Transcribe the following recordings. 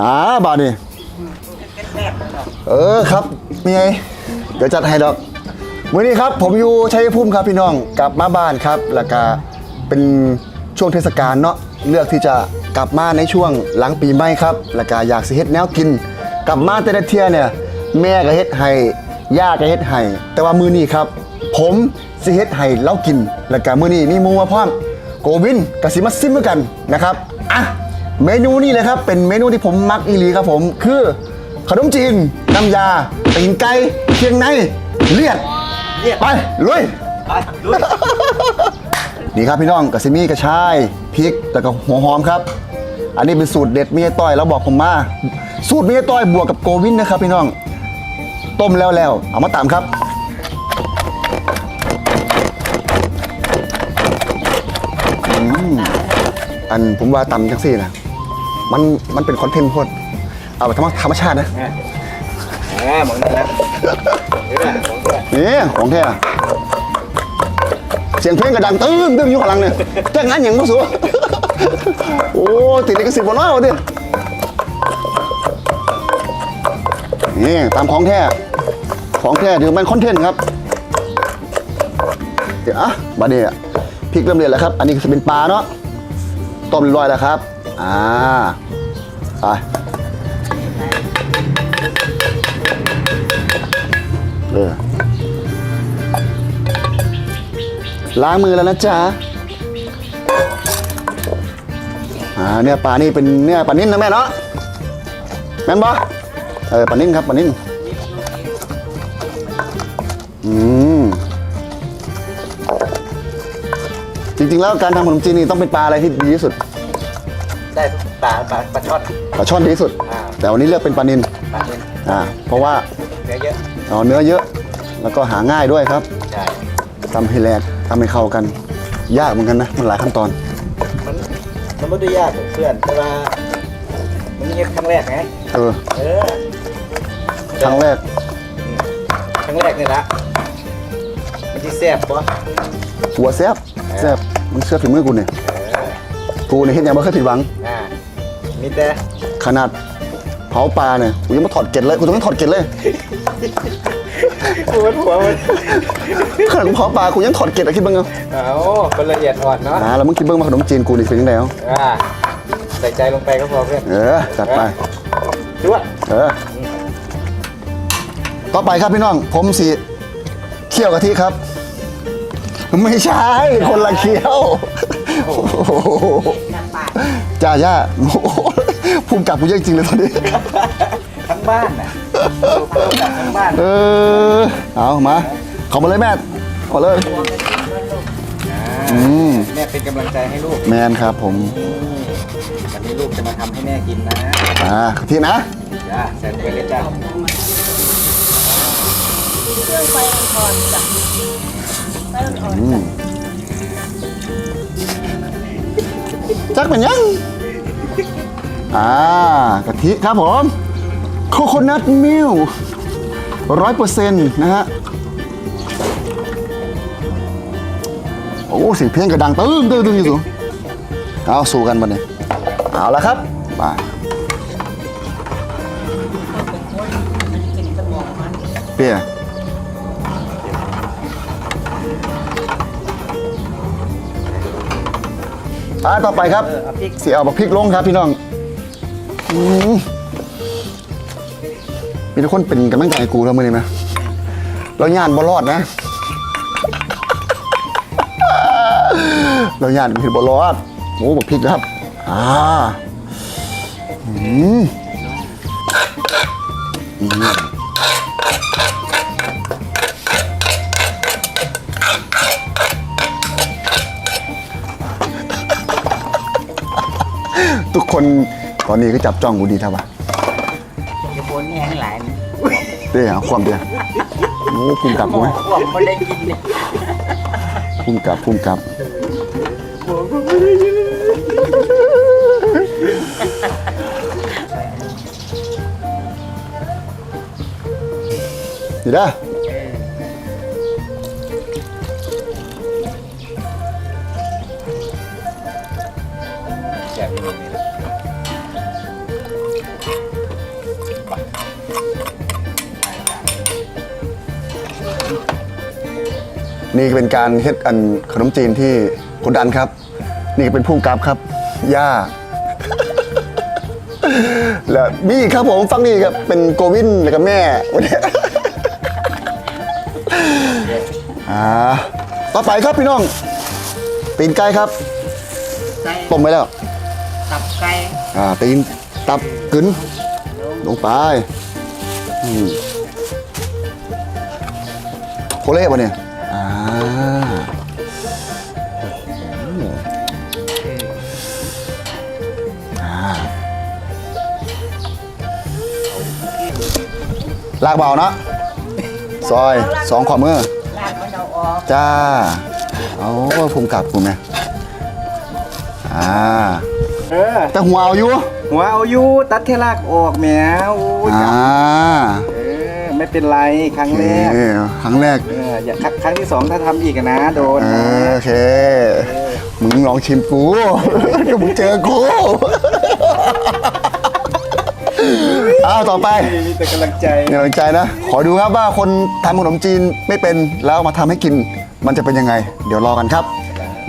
หาบาทนี่เออครับมีไงเดี๋ยวจัดให้ดอกวันนี้ครับผมอยู่ชัยภูมิครับพี่น้องกลับมาบ้านครับ แล้วก็เป็นช่วงเทศกาลเนาะเลือกที่จะกลับมาในช่วงหลังปีใหม่ครับ แล้วก็อยากสิเฮ็ดแนวกิน กลับมาแต่ละเที่ยเนี่ย แม่ก็เฮ็ดให้ย่าก็เฮ็ดให้แต่ว่ามื้อนี้ครับ ผมสิเฮ็ดให้เรากิน แล้วก็มื้อนี้มีหมูมาพร้อมโกวินกับสิมาซิมด้วยกันนะครับอะ เมนูนี้เลยครับ เป็นเมนูที่ผมมักอีหลีครับผม คือขนมจีนน้ำยาตีนไก่เคียงในเลียดเลียด ไปลุย ไปลุย นี่ครับพี่น้องกระซิมีกระชายพริกแล้วก็หัวหอมครับ อันนี้เป็นสูตรเด็ดเมียต้อยแล้วบอกผมมาสูตรเมียต้อยบวกกับโกวินนะครับพี่น้อง ต้มแล้วแล้วเอามาตามครับอืมอันผมว่าตำจังสี่นะ มันมันเป็นคอนเทนต์โพดเอาแบบธรรมธรรมชาตินะแหมหมดแล้วนะเออของแท้นี่ของแท้เสียงเพลงกระดังตื้มตื้มอยู่ข้างหลังเนี่ยแจ้งงานอย่างมั้งสูโอ้ติดลิขสิทธิ์บนน้อยวะดินี่ตามของแท้ของแท้ถือเป็นคอนเทนต์ครับเดี๋ยวอะบาเดียพริกเริ่มเดือดแล้วครับ อันนี้จะเป็นปลาเนาะต้มเรียบร้อยแล้วครับ อ่าไปเออล้างมือแล้วนะจ๊ะอ่าเนื้อปลานี่เป็นเนื้อปลานิ่นนะแม่เนาะแม่นปะเออปลานิ่นครับปลานิ่นอืมจริงๆแล้วการทำขนมจีนนี่ต้องเป็นปลาอะไรที่ดีที่สุด ปลาปลาปลาช่อนปลาช่อนดีที่สุด อ่าแต่วันนี้เลือกเป็นปลานินปลาเล่นอ่าเพราะว่าเนื้อเยอะเอาเนื้อเยอะ แล้วก็หาง่ายด้วยครับใช่ทำให้แหลกทำให้เข้ากัน ยากเหมือนกันนะมันหลายขั้นตอน มันมันไม่ได้ยากหรอกเพื่อนแต่ว่ามันเฮ็ดครั้งแรกไงเออเออครั้งแรกครั้งแรกนี่ละมันที่แซ่บปะหัวแซบแซบมันเชื่อฝีมือกูเนี่ยเออกูเนี่ยเห็นยังไม่เคยผิดหวังอ่า มีแต่ขนาดเผาปลาเนี่ยกูยังไม่ถอดเกล็ดเลยกูต้องไม่ถอดเกล็ดเลย ปวดหัวมันขนาดกูเผาปลากูยังถอดเกล็ดอะคิดบ้างเหรอเอาคนละเอียดอ่อนเนาะอ่าแล้วมึงคิดเบ้างมาขนมจีนกูนี่เป็นยังไงเอ้าอ่าใส่ใจลงไปก็พอเพื่อนเออจัดไป ด้วย เออ ต่อไปครับพี่น้อง ผมสีเคี่ยวกะทิครับ ไม่ใช่ คนละเคี่ยวโอ้โห จ้าย่าโอ้โหภูมิกับกูเยอะจริงเลยตอนนี้ ทั้งบ้านน่ะทั้งบ้านเออ เอามาเข้ามาเลยแม่ขอเลย อืม แม่เป็นกำลังใจให้ลูกแมนครับผม วันนี้ลูกจะมาทำให้แม่กินนะอ่ากะทินะ จ้าใส่ไปเลยจ้าเครื่องไฟอ่อนๆจ้ะไฟอ่อนอืๆมจ้ จักเป็นยัง อ่ากะทิครับผมโคโคนัทมิลร้อยเปอร์เซ็นต์นะฮะ โอ้เสียงเพลงกระดังตึ้งตึ้งตึ้งอยู่สูงเอาสู้กันมาเนี่ยเอาละครับไปเปีย อ่าต่อไปครับเออเอาพริกเสียเอาบักพริกลงครับพี่น้องอืมมีทุกคนเป็นกำลังใจให้กูแล้วมือนี้ไหมเราญาติบอรอดนะ เราญาติผิดบอรอดโอ้บักพริกนะครับอ่าอืมอืม ทุกคนตอนนี้ก็จับจ้องกูดีท่าปะจะปนแห้งหลายเดี๋ยวเอาความเดียวโอ้ภูมิกับกูไหมขวบไม่ได้กินเนี่ยภูมิกับภูมิกับนี่ได้อ ที่มันมีนะไปนี่เป็นการเฮ็ดอันขนมจีนที่กดดันครับ นี่เป็นผู้กราฟบครับ ย่า และมี่ครับผมฟังนี่ครับเป็นโกวินแล้วก็แม่วันนี้ต่อไปครับพี่น้องตีนไก่ครับต้มไปแล้ว ตับไก่อ่าตีนตับกึนลงไปอืมโคเล่ปะเนี่ยอ่าโอ้โหอ่าลากเบานะซอยสองขอมือลากมันเอาออกจ้า เอาภูมิกับกูไหมอ่า เออ แต่หัวเอาอยู่หัวเอาอยู่ตัดแค่รากออกแหมโอ้ยอ่าเออไม่เป็นไรครั้งแรก เอ้ยครั้งแรก เอออย่าครั้งครั้งที่สองถ้าทำอีกอะนะโดนเอนะอโอเค มึงลองชิมกู เดี๋ยวมึงเจอกูอ้าวต่อไปมีแต่กำลังใจมีกำลังใจนะ ขอดูครับว่าคนทำขนมจีนไม่เป็นแล้วเอามาทำให้กิน มันจะเป็นยังไง เดี๋ยวรอกันครับ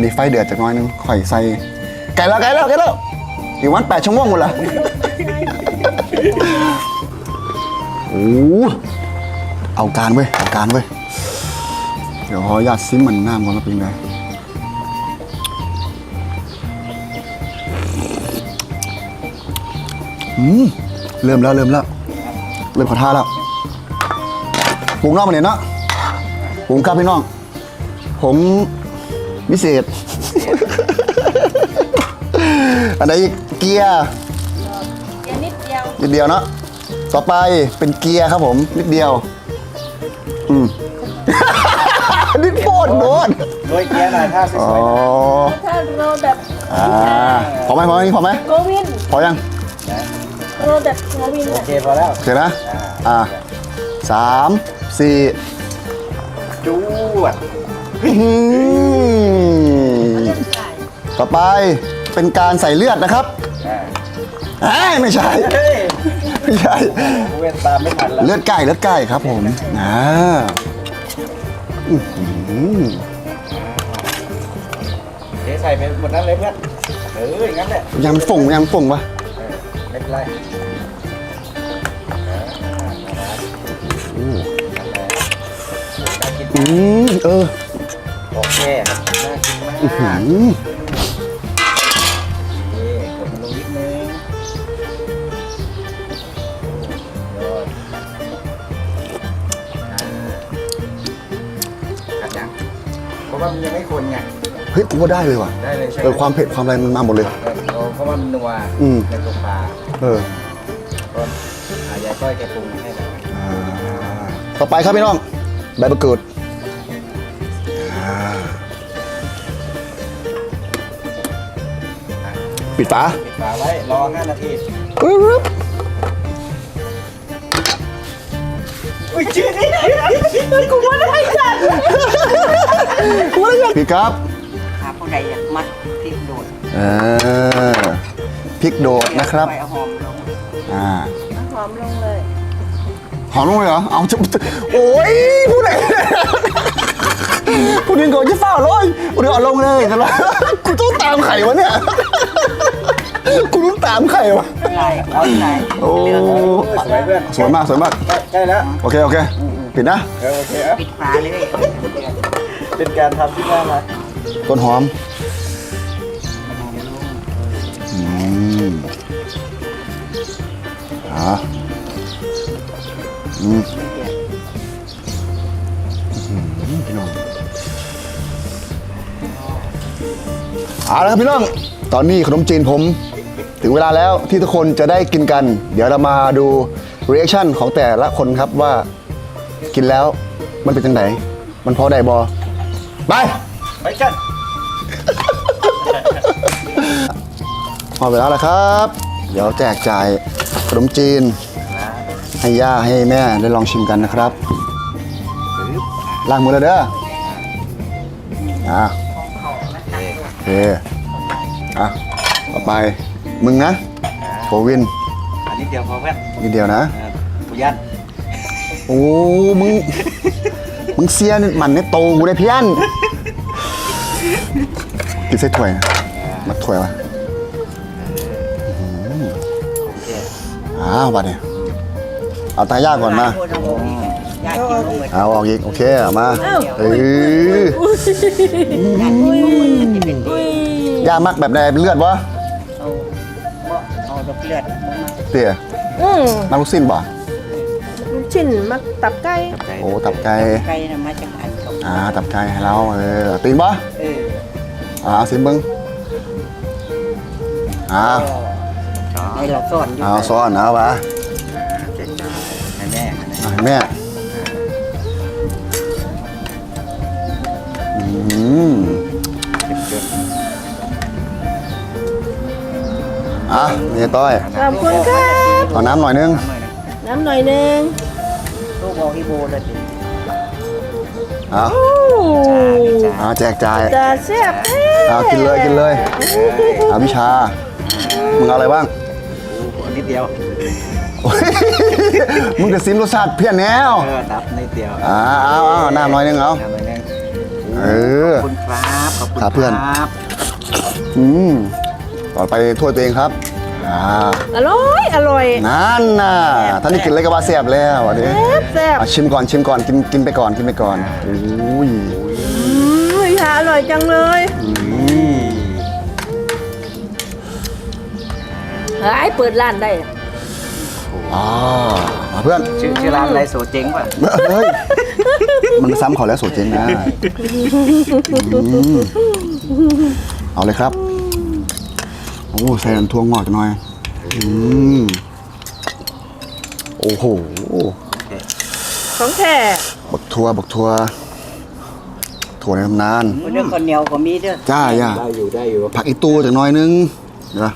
นี่ไฟเดือดจากหน้อยนึงข่อยใส่ไก่แล้วไก่แล้วไก่แล้ว อีกวันแปดชั่วโมงหมดละโอ้เอาการเว้ย เอาการเว้ย เดี๋ยวขออนุญาตซิมมันน้ำก่อนว่าเป็นไงอืมเริ่มแล้วเริ่มแล้ว เริ่มขอท่าแล้วปรุงนอกมาเนี่ยเนาะปรุงครับพี่น้อง ผมพิเศษ อันไหนอีก เกียร์เดี๋ยวนิดเดียวนิดเดียวเนาะต่อไปเป็นเกียร์ครับผม นิดเดียว อืม นิดโบดโบดโดยเกียร์หน่อยท่าสอ๋อวยๆนะถ้าโรแบบอ่าพอไหมพอไหมนี่พอไหมโกวินพอยังโรแบบโกวินโออะเคพอแล้ว โอเคนะอ่าสามสี่จวดอื้อหือเลือดไก่ต่อไปเป็นการใส่เลือดนะครับอ่า เอ้ยไม่ใช่เฮ้ยไม่ใช่ เวทตามไม่ทันแล้วเลือดไก่เลือดไก่ครับผมอ่าอื้อหือเทใส่ไปหมดนั้นเลยเพื่อนเอออย่างนั้นแหละยังฝงยังฝงปะเออไม่เป็นไรเออนั่นแหละน่ากินอืมเออโอเคน่ากินมากอื้อหือ ว่ามันยังไม่คนไง เฮ้ยกูว่าได้เลยว่ะได้เลยใช่ไหเออความเผ็ดความอะไรมันมาหมดเลย เออเพราะว่ามันนัวอืม ในตัวปลาเออก็อ่ายายก้อยแกปรุงให้เราอ่าต่อไปครับพี่น้องใบมะกรูดอ่าปิดฝาปิดฝาไว้รอ5นาทีปึ๊บ อุ้ยชื่อนี่กูว่าได้จัดพี่ครับหาผู้ใดอยากมัดพริกโดดเออพริกโดดนะครับไปเอาหอมลงอ่าเอาหอมลงเลยหอมลงเลยเหรอเอาจะโอ้ยผู้ไหนผู้นึงก่อนจะฝ้าเลยผู้นึงเอาลงเลยแต่ละกูต้องตามไข่วะเนี่ย กูต้องตามไข่วะลายเอาลายโอ้เลือกสวยเพื่อนสวยมากสวยมากใกล้ใกล้แล้วโอเคโอเคปิดนะเออโอเคครับปิดฝาเลยเป็นการทำที่น่ารักต้นหอมอืมอ่าอืม เอาละครับพี่น้อง ตอนนี้ขนมจีนผม ถึงเวลาแล้วที่ทุกคนจะได้กินกัน เดี๋ยวเรามาดูรีแอคชั่นของแต่ละคนครับว่ากินแล้วมันเป็นจังไหน มันพอได้บอไป ไปกันพอเวลาแล้วครับ เดี๋ยวแจกจ่ายขนมจีน ให้ย่าให้แม่ได้ลองชิมกันนะครับล้างมือเลยเด้ออะโอเคอะต่อไปมึงนะโควินอันนี้เดียวพอเพื่อนนิดเดียวนะเออปุยันโอ้มึงมึงมึงเสียนี่มันในโตกูได้เพี้ยนกินใส่ถ้วยนะมาถ้วยวะอื้อหืออ้าวบัดเนี่ยเอาตายากก่อนมาอยากกินเหมือนเอาออกอีกโอเคเอามาเอออ ยากกินเหมือนจะเป็นดียามักแบบใดเป็นเลือดวะเอาบ่เอาดอกเลือดเตี๋ยอืมมักลูกสิ้นบ่ลูกชิ้นมักตับไก่โอ้ตับไก่ไก่น่ะมาจากอันเขาอ่าตับไก่ให้เราเออตีนบ่เอออ่าเอาสิเบิ้งอ่าให้เราสอนอยู่เอาซ้อนเอาวะเจ็ดจานให้แม่นะเอาให้แม่อืมเจ็ดเจ็ด อะนี่ต้อยขอบคุณครับเอาน้ำหน่อยนึงทำหน่อยนะน้ำหน่อยหนึงลูกบอกอีโบเลยสิเอาโอ้เอาแจกจ่ายจะแซ่บแท้เอากินเลยกินเลยเอาวิชา มึงเอาอะไรบ้างโอ้โหนิดเดียวโอ้ยมึงจะซิมรสชาติเพี้ยนแนวเออตับนิดเดียวอ่าเอาเอาน้ำหน่อยนึงเอาทำหน่อยนึงเออขอบคุณครับขอบคุณครับเพื่อนครับอืม ต่อไปถ้วยตัวเองครับอ่าอร่อยอร่อย นั่นน่ะท่านนี่กินเลยก็ว่าแซ่บแล้ววันนี้แซ่บแซ่บเอาชิมก่อนชิมก่อนกินกินไปก่อนกินไปก่อนอุ้ยอืมวิชาอร่อยจังเลยอืมหายเปิดร้านได้ อ่ามาเพื่อน ชื่อชื่อร้านอะไรโสเจ๊งป่ะ เฮ้ย มันซ้ำเขาแล้วโสดเจริงนะอืมเอาเลยครับโอ้ใส่น้ำทั่วงอกจังหน่อย อืมโอ้โหของแท้บักทัวบักทัวถั่วในตำนานคนเด้อคนเหนียวก็มีเด้อจ้าย่าได้อยู่ได้อยู่ผักอีตูจากหน้อยนึงเดี๋ยวนะ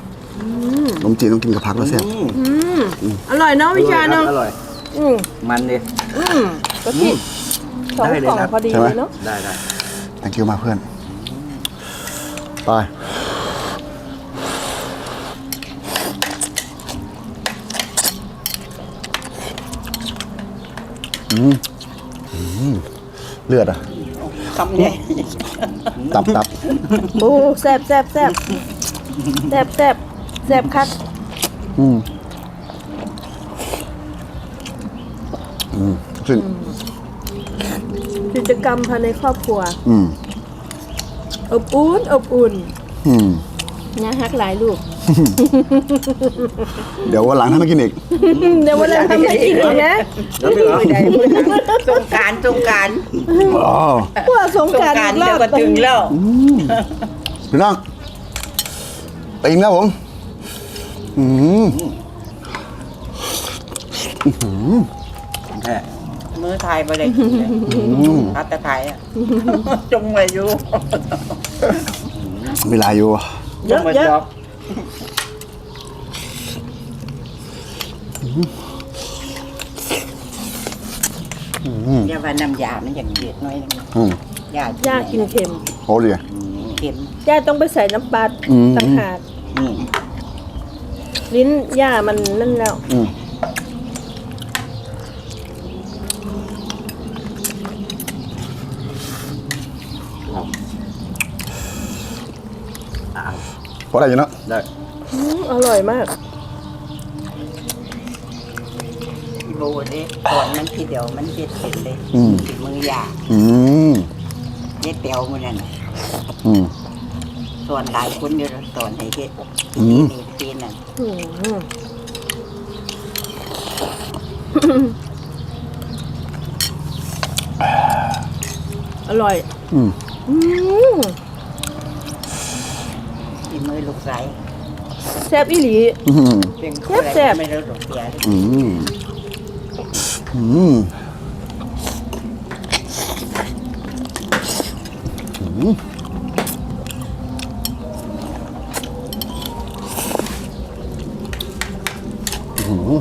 ขนมจีนต้องกินกับผักแล้วแซ่บอืมอร่อยเนาะวิชาเนาะอร่อยอืมมันดิอืมก็ที่สองได้เลยกล่องครับพอดีใช่ไหมเลยเนาะได้ได้ thank you มากเพื่อน ไป อืมอืม เลือดอะคำใหญ่ตับตับโอ้แซ่บแซ่บแซ่บแซ่บแซ่บแซ่บคักอืมอืมซึ่งกิจกรรมภายในครอบครัว อืมอบอุ่นอบอุ่น อืม นะฮักหลายลูก เดี๋ยววันหลังถ้ามากินอีก เดี๋ยววันหลังทำให้กินอีกนะแล้วพี่เหรอไม่ได้สงกรารสงกรารอ๋อพวกสงสงกรารกรารอีกรเดี๋อยวบก็ถึงแล้วพี่น้องติงแล้วผมอืมแท้มือไทยไปเลยกินเลยพัตตาไทยอะจงไว้อยู่เวลาอยู่ จงไว้จอบอย่าว่าน้ำยา มันอย่างเด็ดน้อยนึงอืมยาย่ากินเค็มโอ้ดีเค็ม ย่าต้องไปใส่น้ำปลาอืมต่างหากนี่ ลิ้นย่ามันนั่นแล้ว อืม อได้อยู่เนอะได้อืมอร่อยมากอีโบเด้ก่อนมันทีเดียวมันเจ็ดเสร็จเลยอืมมือยาอืมเจ็ดเตียวมันนั่นน่ะอืมส่วนหลายคนเดี๋ยวสอนให้เฮ็ดอืม นี่ปีนั่นอืมอร่อย อืมอืม ที่มือลูกไส้แซ่บอีหลี อืมเป็นแซ่บๆ ไม่รู้ดอกเบี้ยอืมอืมอืมอืม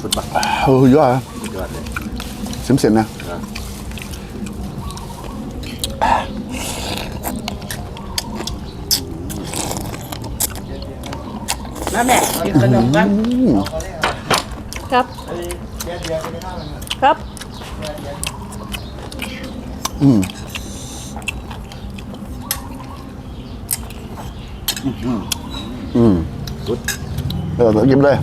สุดปะเออยอดอะสุดยอดเลย เสียมเสียมนะ นั่นแหละกินขนมกันอืมครับ ครับ อืมอืมเออยิ้มเลย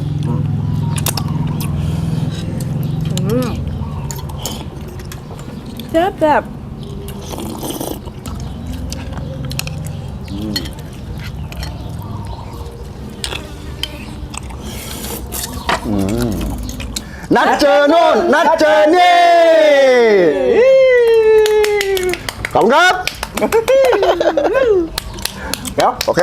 แซ่บแซ่บ นัดเจอโน่น นัดเจอนี่ขอบคุณครับ เดี๋ยว โอเค